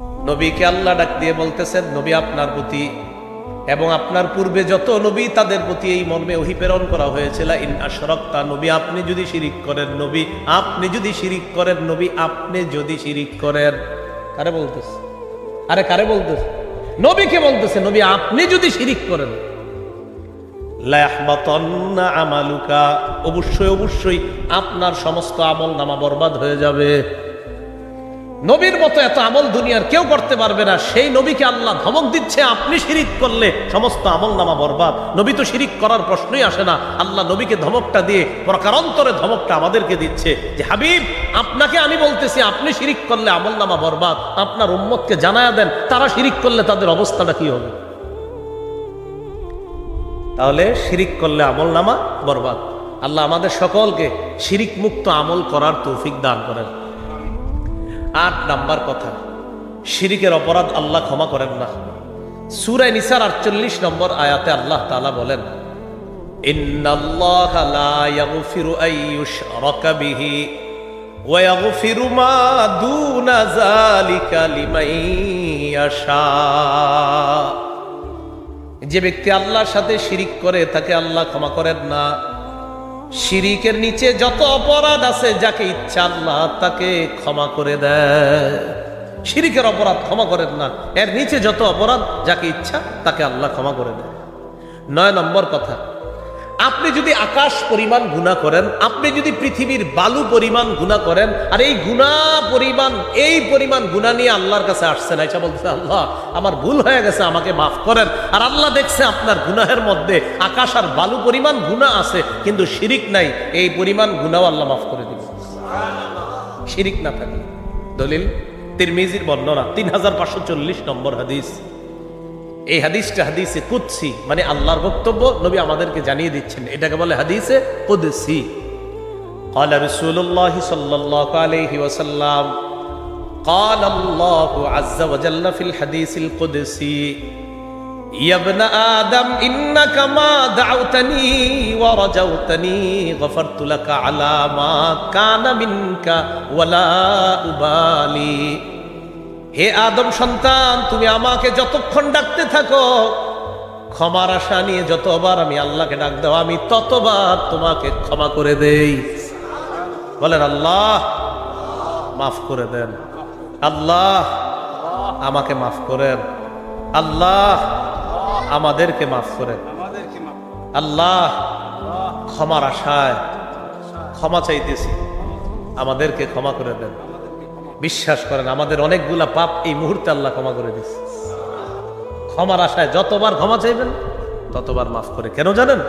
নবীকে আল্লাহ ডাক দিয়ে বলতেছেন, নবী আপনার প্রতি এবং আপনার পূর্বে যত নবী, তাদের প্রতি এই মর্মে ওহি প্রেরণ করা হয়েছিল ইন আশরাক্তা, নবী আপনি যদি শিরিক করেন, নবী আপনি যদি শিরিক করেন, নবী আপনি যদি শিরিক করেন। কারে বলতেছে? আরে কারে বলতেছে? নবীকে বলতেছে, নবী আপনি যদি শিরিক করেন। আমালুকা। অবশ্যই অবশ্যই আপনার সমস্ত আমল নামা বরবাদ হয়ে যাবে। নবীর মতো এত আমল দুনিয়ার কেউ করতে পারবে না। সেই নবীকে আল্লাহ ধমক দিচ্ছে, আপনি শিরিক করলে সমস্ত আমল নামা বরবাদ। নবী তো শিরিক করার প্রশ্নই আসে না। আল্লাহ নবীকে ধমকটা দিয়ে প্রকারান্তরে ধমকটা আমাদেরকে দিচ্ছে যে, হাবিব, আপনাকে আমি বলতেছি, আপনি শিরিক করলে আমল নামা বরবাদ। আপনার উম্মতকে জানায়া দেন, তারা শিরিক করলে তাদের অবস্থাটা কি হবে? তাহলে শিরিক করলে আমল নামা বরবাদ। আল্লাহ আমাদের সকলকে শিরিক মুক্ত আমল করার তৌফিক দান করেন। আট নাম্বার কথা। শিরিকের অপরাধ আল্লাহ ক্ষমা করেন না। সুরায় নিসার আটচল্লিশ নম্বর আয়াতে আল্লাহ তালা বলেন যে ব্যক্তি আল্লাহর সাথে শিরিক করে, তাকে আল্লাহ ক্ষমা করেন না। শিরিকের নিচে যত অপরাধ আছে, যাকে ইচ্ছা আল্লাহ তাকে ক্ষমা করে দেয়। শিরিকের অপরাধ ক্ষমা করেন না। এর নিচে যত অপরাধ, যাকে ইচ্ছা তাকে আল্লাহ ক্ষমা করে দেয়। নয় নম্বর কথা আপনি যদি আকাশ পরিমাণ গুণা করেন, আপনি যদি পৃথিবীর বালু পরিমাণ গুণা করেন, আর এই গুণা পরিমাণ, এই পরিমাণ গুণা নিয়ে আল্লাহর কাছে আসছেন আইসা বলছে আল্লাহ, আমার ভুল হয়ে গেছে, আমাকে মাফ করেন। আর আল্লাহ দেখছে আপনার গুনাহের মধ্যে আকাশ আর বালু পরিমাণ গুণা আছে, কিন্তু শিরিক নাই, এই পরিমাণ গুণাও আল্লাহ মাফ করে দিবে। শিরিক না থাকে দলিল, তিরমিজির বর্ণনা, তিন হাজার পাঁচশো চল্লিশ নম্বর হাদিস। এই হাদিসটা হাদিসে কুৎসি মানে আল্লাহর বক্তব্য নবী আমাদেরকে জানিয়ে দিচ্ছেন এটাকে বলে হাদিসে কুদসি قال رسول الله صلى الله عليه وسلم قال الله عز وجل في الحديث القدسي يا ابن آدم إنك ما دعوتني ورجوتني غفرت لك على ما كان منك ولا أبالي হে আদম সন্তান, তুমি আমাকে যতক্ষণ ডাকতে থাকো, ক্ষমার আশা নিয়ে যতবার আমি আল্লাহকে ডাক দাও, আমি ততবার তোমাকে ক্ষমা করে দেই। বলেন, আল্লাহ, মাফ করে দেন। আল্লাহ, আমাকে মাফ করেন। আল্লাহ, আমাদেরকে মাফ করেন। আল্লাহ, ক্ষমার আশায় ক্ষমা চাইতেছি। আমাদেরকে ক্ষমা করে দেন। বিশ্বাস করেন, আমাদের অনেকগুলা পাপ এই মুহূর্তে আল্লাহ ক্ষমা করে দিচ্ছে ক্ষমার আশায় যতবার ক্ষমা চাইবেন, ততবার মাফ করে। কেন জানেন?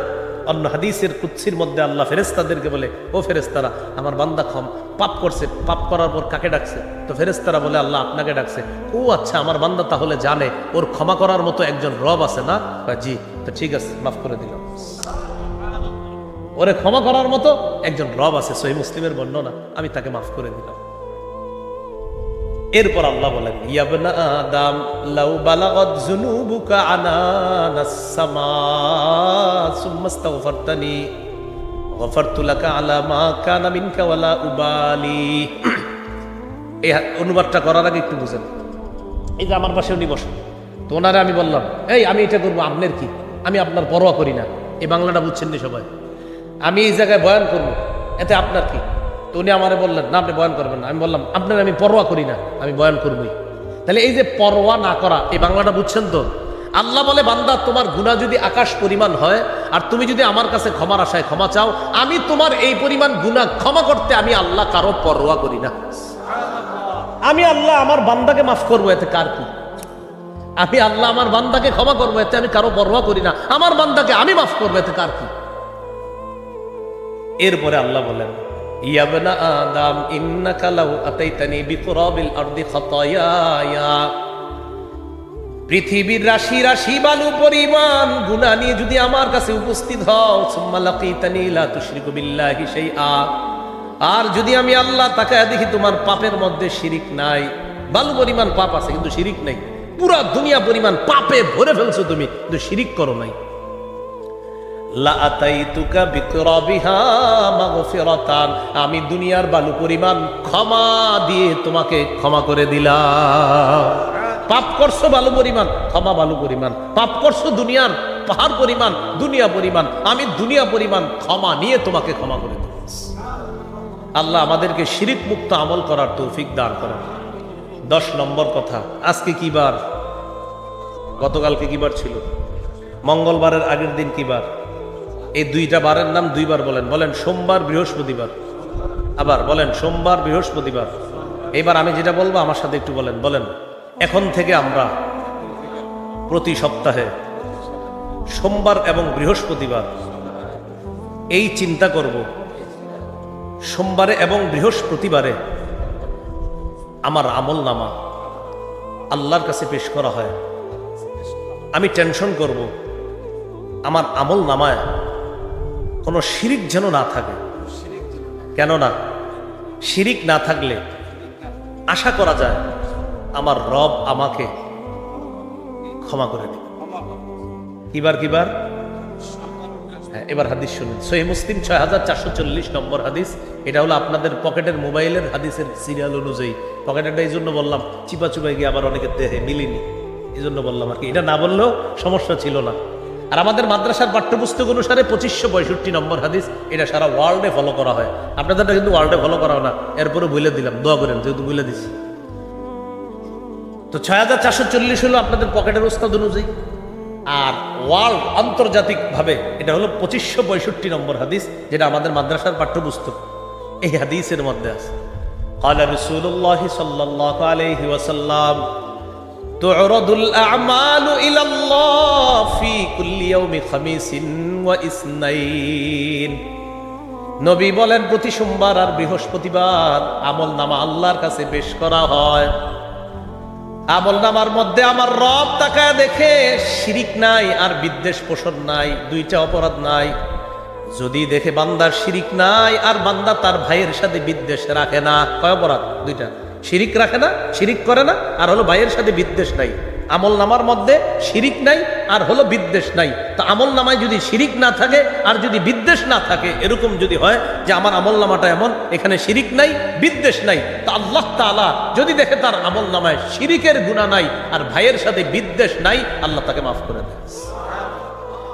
অন্য হাদিসের কুৎসির মধ্যে আল্লাহ ফেরেস্তাদেরকে বলে, ও ফেরেস্তারা আমার বান্দা ক্ষম, পাপ করছে, পাপ করার পর কাকে ডাকছে? তো ফেরেস্তারা বলে, আল্লাহ আপনাকে ডাকছে। ও আচ্ছা আমার বান্দা তাহলে জানে, ওর ক্ষমা করার মতো একজন রব আছে না? জি। তো ঠিক আছে, মাফ করে দিলাম ওরে ক্ষমা করার মতো একজন রব আছে, সহি মুসলিমের বর্ণনা, আমি তাকে মাফ করে দিলাম। এরপর আল্লাহ বলেন, ইয়াবনা আদম, লাউ বালাগত যুনুবুকা আনানাস সামা সুম্মা ইস্তাগফারতানি গফারতু লাকা আলা মা কানা মিনকা ওয়ালা উবালি। এই অনুবাদটা করার আগে একটু বুঝেন। এই যে আমার পাশে উনি বসেন। তো ওনারে আমি বললাম, এই, আমি এটা করব, আপনার কি? আমি আপনার পরোয়া করি না। এই বাংলাটা বুঝছেন নি সবাই। আমি এই জায়গায় বয়ান করব, এতে আপনার কি? তো উনি আমারে বললেন, না, আপনি বয়ান করবেন না। আমি বললাম, আপনার আমি পরোয়া করি না, আমি বয়ান করবই। তাহলে এই যে পরোয়া না করা, এই বাংলাটা বুঝছেন তো? আল্লাহ বলে, বান্দা, তোমার গুণা যদি আকাশ পরিমাণ হয়, আর তুমি যদি আমার কাছে ক্ষমার আশায় ক্ষমা চাও, আমি তোমার এই পরিমাণ গুণা ক্ষমা করতে আমি আল্লাহ কারও পরোয়া করি না। আমি আল্লাহ আমার বান্দাকে মাফ করব, এতে কার কি? আমি আল্লাহ আমার বান্দাকে ক্ষমা করব, এতে আমি কারও পরোয়া করি না। আমার বান্দাকে আমি মাফ করব, এতে কার কি? এরপরে আল্লাহ বলেন আতাইতানি আরদি পৃথিবীর রাশি রাশি বালু পরিমাণ গুনাহ নিয়ে যদি আমার কাছে উপস্থিত হও, সুম্মা লাকিতানি লা তুশরিকু বিল্লাহি শাইআ। আর যদি আমি আল্লাহ তাকায় দেখি তোমার পাপের মধ্যে শিরিক নাই, বালু পরিমাণ পাপ আছে কিন্তু শিরিক নাই, পুরা দুনিয়া পরিমাণ পাপে ভরে ফেলছো তুমি, কিন্তু শিরিক করো নাই। আমি দুনিয়ার বালু পরিমাণ ক্ষমা দিয়ে তোমাকে ক্ষমা করে দিলাম। পাপ করছ ভালো পরিমাণ, ক্ষমা বালু পরিমাণ। পাপ করছ দুনিয়ার পাহাড় পরিমাণ, দুনিয়া পরিমাণ। আমি দুনিয়া পরিমাণ ক্ষমা নিয়ে তোমাকে ক্ষমা করে দেব আল্লাহ আমাদেরকে শিরিক মুক্ত আমল করার তৌফিক দান করেন। দশ নম্বর কথা, আজকে কি বার? গতকালকে কি বার ছিল? মঙ্গলবারের আগের দিন কি বার? এই দুইটা বারের নাম দুইবার বলেন। বলেন সোমবার, বৃহস্পতিবার। আবার বলেন সোমবার, বৃহস্পতিবার। এবার আমি যেটা বলব, আমার সাথে একটু বলেন। বলেন, এখন থেকে আমরা প্রতি সপ্তাহে সোমবার এবং বৃহস্পতিবার এই চিন্তা করব। সোমবারে এবং বৃহস্পতিবারে আমার আমল নামা আল্লাহর কাছে পেশ করা হয়। আমি টেনশন করব। আমার আমল নামায় কোনো শিরিক যেন না থাকে। কেননা শিরিক না থাকলে আশা করা যায় আমার রব আমাকে ক্ষমা করে দেবে। কিবার কিবার? হ্যাঁ, এবার হাদিস শুনুন। সহি মুসলিম ছয় হাজার চারশো চল্লিশ নম্বর হাদিস। এটা হলো আপনাদের পকেটের মোবাইলের হাদিসের সিরিয়াল অনুযায়ী। পকেটেরটা এই জন্য বললাম চিপা চুপাই গিয়ে আবার অনেকের দেহে মিলিনি। এই জন্য বললাম আর কি। এটা না বললেও সমস্যা ছিল না। আর আমাদের মাদ্রাসার পাঠ্যপুস্তক অনুসারে পঁচিশশো পঁয়ষট্টি নম্বর হাদিস এটা সারা ওয়ার্ল্ডে ফলো করা হয় আপনাদেরটা কিন্তু ওয়ার্ল্ডে ফলো করা হয় না এরপরে বলে দিলাম দোয়া করেন যেহেতু বলে দিছি তো ছয় হাজার চারশো চল্লিশ হলো আপনাদের পকেটের ওস্তাদ অনুযায়ী আর ওয়ার্ল্ড আন্তর্জাতিক ভাবে এটা হলো পঁচিশশো পঁয়ষট্টি নম্বর হাদিস যেটা আমাদের মাদ্রাসার পাঠ্যপুস্তক এই হাদিসের মধ্যে আছে قال رسول الله صلى الله عليه وسلم নবী বলেন, প্রতি সোমবার আর বৃহস্পতিবার আমল নামা আল্লাহর কাছে বেশ করা হয়। আমল নামার মধ্যে আমার রব তাকায় দেখে শিরিক নাই আর বিদ্বেষ পোষণ নাই, দুইটা অপরাধ নাই। যদি দেখে বান্দার শিরিক নাই আর বান্দা তার ভাইয়ের সাথে বিদ্বেষ রাখে না, কয় অপরাধ? দুইটা। শিরিক রাখে না, শিরিক করে না, আর হলো ভাইয়ের সাথে বিদ্বেষ নাই। আমল নামার মধ্যে শিরিক নাই, আর হলো বিদ্বেষ নাই। তো আমল নামায় যদি শিরিক না থাকে, আর যদি বিদ্বেষ না থাকে, এরকম যদি হয় যে আমার আমল নামাটা এমন, এখানে শিরিক নাই, বিদ্বেষ নাই, তা আল্লাহ তাআলা যদি দেখে তার আমল নামায় শিরিকের গুণা নাই, আর ভাইয়ের সাথে বিদ্বেষ নাই, আল্লাহ তাকে মাফ করে দেয়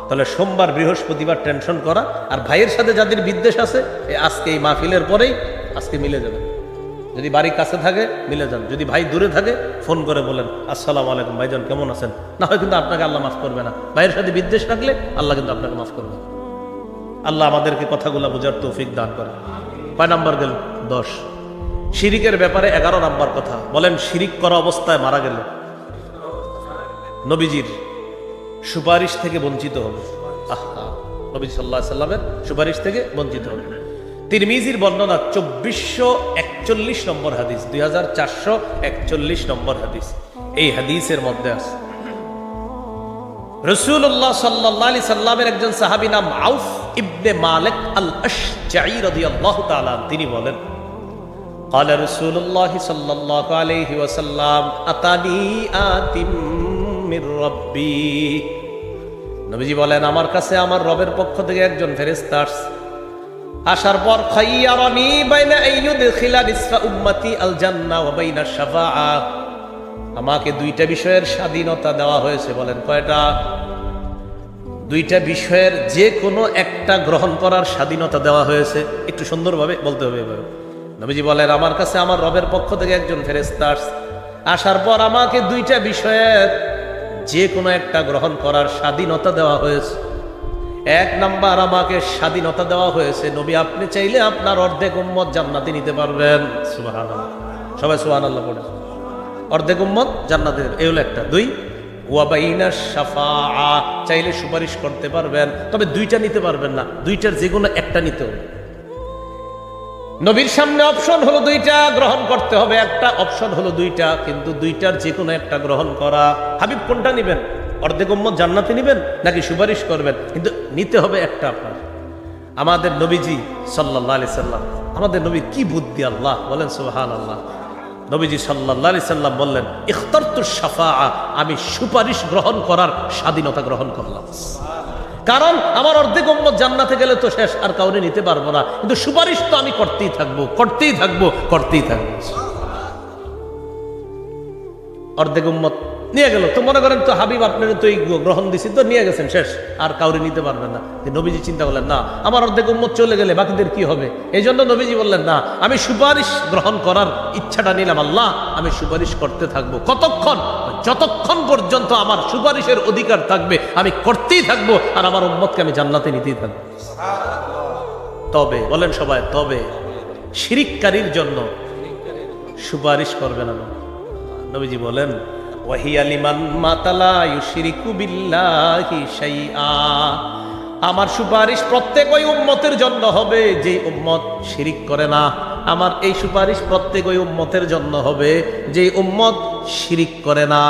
তাহলে সোমবার, বৃহস্পতিবার টেনশন করা, আর ভাইয়ের সাথে যাদের বিদ্বেষ আছে আজকে এই মাহফিলের পরেই আজকে মিলে যাবে। যদি বাড়ির কাছে থাকে, মিলে যান। যদি ভাই দূরে থাকে, ফোন করে বলেন, আসসালামু আলাইকুম, ভাইজান, কেমন আছেন? না হয় কিন্তু আপনাকে আল্লাহ মাফ করবে না। ভাইয়ের সাথে বিদ্বেষ রাখলে আল্লাহ কিন্তু আপনাকে মাফ করবে। আল্লাহ আমাদেরকে কথাগুলো বোঝার তৌফিক দান করে। কয় নাম্বার গেল? দশ। শিরিকের ব্যাপারে এগারো নাম্বার কথা। বলেন, শিরিক করা অবস্থায় মারা গেলে নবীজির সুপারিশ থেকে বঞ্চিত হবে। আহা, নবী সাল্লামের সুপারিশ থেকে বঞ্চিত হবে। তিরমিজির বর্ণনা চব্বিশশো একচল্লিশ নম্বর হাদিস দুই হাজার চারশো একচল্লিশ নম্বর হাদিস এই হাদিসের মধ্যে আছে রসুল্লাহ সাল্লাহ আলি সাল্লামের একজন সাহাবি নাম আউফ ইবনে মালিক আল আশজাই রাদিয়াল্লাহু তাআলা তিনি বলেন قال رسول الله صلى الله عليه وسلم أتاني آت من ربي নবীজি বলেন আমার কাছে আমার রবের পক্ষ থেকে একজন ফেরেশতা আসছে আসার পর খাইয়ারানি বাইনা আইয়ুদখিলা নিসফা উম্মতি আল জান্নাহ ওয়া বাইনা শাফাআ। আমাকে দুইটা বিষয়ের স্বাধীনতা দেওয়া হয়েছে, বলেন কয়টা? দুইটা বিষয়ের যে কোনো একটা গ্রহণ করার স্বাধীনতা দেওয়া হয়েছে। একটু সুন্দরভাবে বলতে হবে নবীজি বলেন, আমার কাছে আমার রবের পক্ষ থেকে একজন ফেরেস্তা আসার পর আমাকে দুইটা বিষয়ের যে কোনো একটা গ্রহণ করার স্বাধীনতা দেওয়া হয়েছে। এক নাম্বার আমাকে স্বাধীনতা দেওয়া হয়েছে। নবী, আপনি চাইলে আপনার অর্ধেক উম্মত জান্নাতি নিতে পারবেন। সুবাহান সবাই সুবাহান আল্লাহ পড়ে। অর্ধেক উম্মত জান্নাতে। এই হলো একটা। দুই ওয়াবাইনা সাফা চাইলে সুপারিশ করতে পারবেন। তবে দুইটা নিতে পারবেন না। দুইটার যে কোনো একটা নিতে হবে। নবীর সামনে অপশন হলো দুইটা, গ্রহণ করতে হবে একটা। অপশন হলো দুইটা, কিন্তু দুইটার যে কোনো একটা গ্রহণ করা। হাবিব কোনটা নিবেন? অর্ধেক উম্মত জান্নাতে নিবেন নাকি সুপারিশ করবেন? কিন্তু নিতে হবে একটা আপনার। আমাদের নবীজি সাল্লাহ আলি সাল্লাম, আমাদের নবী কি বুদ্ধি আল্লাহ? বলেন সুহান আল্লাহ নবীজি সাল্লাহ আলি সাল্লাম বললেন, ইখতারতু সাফা আমি সুপারিশ গ্রহণ করার স্বাধীনতা গ্রহণ করলাম। কারণ আমার অর্ধেক উম্মত জান্নাতে গেলে তো শেষ, আর কাউরে নিতে পারব না। কিন্তু সুপারিশ তো আমি করতেই থাকব করতেই থাকব করতেই থাকব। অর্ধেক উম্মত নিয়ে গেল। তো মনে করেন তো হাবিব আপনার তো এই গ্রহণ দিছি তো নিয়ে গেছেন শেষ। আর কাউরে নিতে পারবেন না। যে নবীজি চিন্তা করলেন না আমার অর্ধেক উম্মত চলে গেলে বাকিদের কি হবে? এই জন্য নবীজি বললেন না আমি সুপারিশ গ্রহণ করার ইচ্ছাটা নিলাম আল্লাহ আমি সুপারিশ করতে থাকব। কতক্ষণ? যতক্ষণ পর্যন্ত আমার সুপারিশের অধিকার থাকবে আমি করতেই থাকব আর আমার উম্মতকে আমি জান্নাতে নিতেই থাকব। তবে বলেন সবাই তবে শিরিককারীর জন্য সুপারিশ করবেন না নবীজি বলেন আমার সুপারিশ প্রত্যেক ওই উম্মতের জন্য হবে, যে উম্মত শিরিক করে না। আমার এই সুপারিশ প্রত্যেক ওই উম্মতের জন্য হবে, যে উম্মত শিরিক করে না।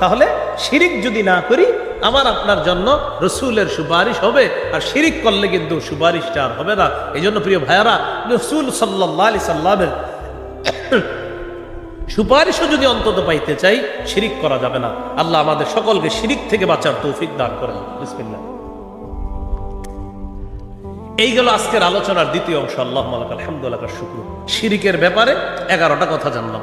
তাহলে শিরিক যদি না করি, আমার আপনার জন্য রসুলের সুপারিশ হবে, আর শিরিক করলে কিন্তু সুপারিশটা আর হবে না। এই জন্য প্রিয় ভাইয়ারা, রসুল সাল্লাহ আলি সাল্লামের সুপারিশও যদি অন্তত পাইতে চাই, শিরিক করা যাবে না। আল্লাহ আমাদের সকলকে শিরিক থেকে বাঁচার তৌফিক দান করেন। বিসমিল্লাহ। এই গেল আজকের আলোচনার দ্বিতীয় অংশ। আল্লাহ মালাক আলহামদুলিল্লাহ শুক্র। শিরিকের ব্যাপারে এগারোটা কথা জানলাম।